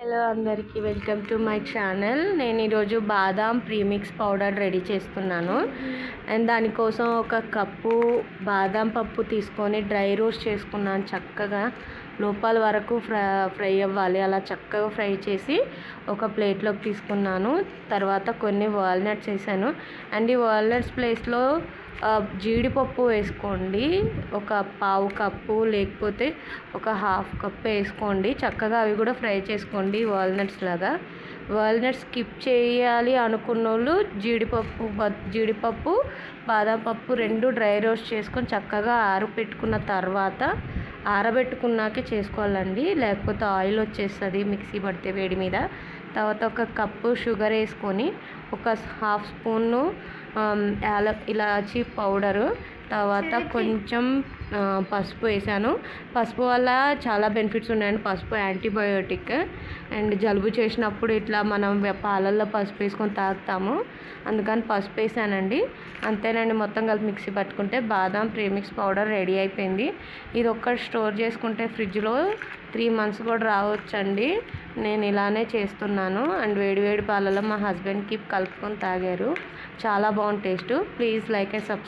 Hello అందరికీ welcome to my channel నేను ఈరోజు బాదాం ప్రీమిక్స్ పౌడర్ రెడీ చేస్తున్నాను. అండ్ దానికోసం ఒక కప్పు బాదాం పప్పు తీసుకొని డ్రై రోస్ట్ చేసుకున్నాను చక్కగా. లోపల వరకు ఫ్రై ఫ్రై అవ్వాలి. అలా చక్కగా ఫ్రై చేసి ఒక ప్లేట్లోకి తీసుకున్నాను. తర్వాత కొన్ని వాల్నట్స్ వేసాను. అండ్ ఈ వాల్నట్స్ ప్లేస్లో జీడిపప్పు వేసుకోండి. ఒక పావు కప్పు లేకపోతే ఒక హాఫ్ కప్ వేసుకోండి. చక్కగా అవి కూడా ఫ్రై చేసుకోండి వాల్నట్స్ లాగా. వాల్నట్స్ స్కిప్ చేయాలి అనుకున్న వాళ్ళు జీడిపప్పు జీడిపప్పు బాదం పప్పు రెండు డ్రై రోస్ట్ చేసుకొని చక్కగా ఆరబెట్టుకున్న తర్వాత ఆరబెట్టుకున్నాకే చేసుకోవాలండి. లేకపోతే ఆయిల్ వచ్చేస్తుంది మిక్సీ పడితే వేడి మీద. తర్వాత ఒక కప్పు షుగర్ వేసుకొని ఒక హాఫ్ స్పూను యాల ఇలాచీ పౌడరు. తర్వాత కొంచెం పసుపు వేసాను. పసుపు వల్ల చాలా బెనిఫిట్స్ ఉన్నాయండి. పసుపు యాంటీబయోటిక్ అండ్ జలుబు చేసినప్పుడు ఇట్లా మనం పాలల్లో పసుపు వేసుకొని తాగుతాము. అందుకని పసుపు వేసానండి. అంతేనండి మొత్తం కలిపి మిక్సీ పట్టుకుంటే బాదం ప్రీమిక్స్ పౌడర్ రెడీ అయిపోయింది. ఇది ఒక్కటి స్టోర్ చేసుకుంటే ఫ్రిడ్జ్లో త్రీ మంత్స్ కూడా రావచ్చండి. నేను ఇలానే చేస్తున్నాను. అండ్ వేడివేడి పాలలో మా హస్బెండ్కి కలుపుకొని తాగారు. చాలా బాగుంది taste. Please like and subscribe